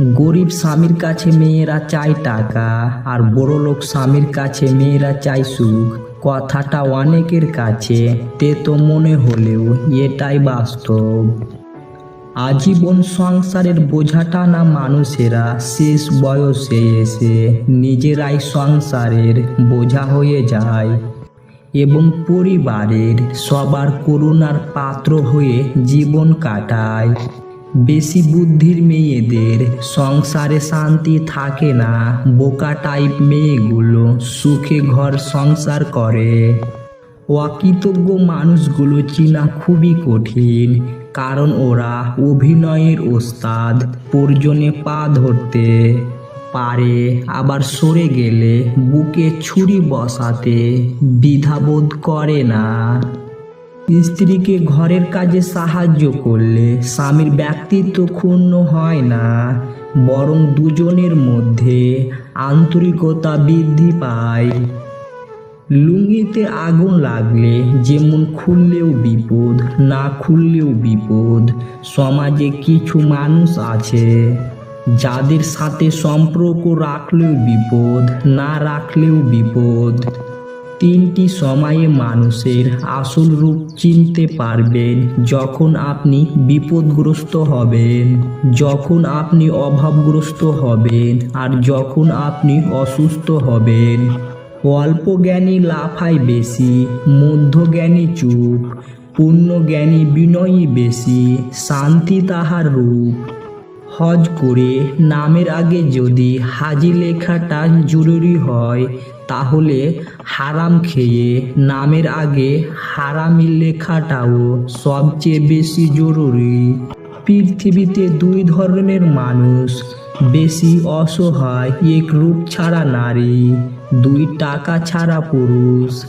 গরিব স্বামীর কাছে মেয়েরা চায় টাকা, আর বড় লোক স্বামীর কাছে মেয়েরা চায় সুখ। কথাটা অনেকের কাছে, তে তো মনে হলেও এটাই বাস্তব। আজীবন সংসারের বোঝাটা না মানুষেরা, শেষ বয়সে এসে নিজেরাই সংসারের বোঝা হয়ে যায়। এবং পরিবারের সবার করুণার পাত্র হয়ে জীবন কাটায়। বেশি বুদ্ধির মেয়েদের সংসারে শান্তি থাকে না। বোকা টাইপ মেয়েগুলো সুখে ঘর সংসার করে। অকৃতজ্ঞ মানুষগুলো চেনা খুবই কঠিন, কারণ ওরা অভিনয়ের ওস্তাদ পর্যনে পা ধরতে পারে, আবার সরে গেলে বুকে ছুরি বসাতে দ্বিধাবোধ করে না। স্ত্রীকে ঘরের কাজে সাহায্য করলে স্বামীর ব্যক্তিত্ব ক্ষুণ্ণ হয় না, বরং দুজনের মধ্যে আন্তরিকতা বৃদ্ধি পায়। লুঙ্গিতে আগুন লাগলে যেমন খুললেও বিপদ, না খুললেও বিপদ, সমাজে কিছু মানুষ আছে যাদের সাথে সম্পর্ক রাখলেও বিপদ, না রাখলেও বিপদ। তিনটি সময়ে মানুষের আসল রূপ চিনতে পারবেন যখন আপনি বিপদগ্রস্ত হবেন, যখন আপনি অভাবগ্রস্ত হবেন, আর যখন আপনি অসুস্থ হবেন। অল্প জ্ঞানী লাফায় বেশি মধ্যজ্ঞানী চুপ, পূর্ণ জ্ঞানী বিনয়ী বেশি, শান্তি তাহার রূপ। হজ করে নামের আগে যদি হাজি লেখাটা জরুরি হয়, তাহলে হারাম খেয়ে নামের আগে হারামি লেখাটাও সবচেয়ে বেশি জরুরি। পৃথিবীতে দুই ধরনের মানুষ, বেশি অসহায়, এক রূপ ছাড়া নারী, দুই টাকা ছাড়া পুরুষ।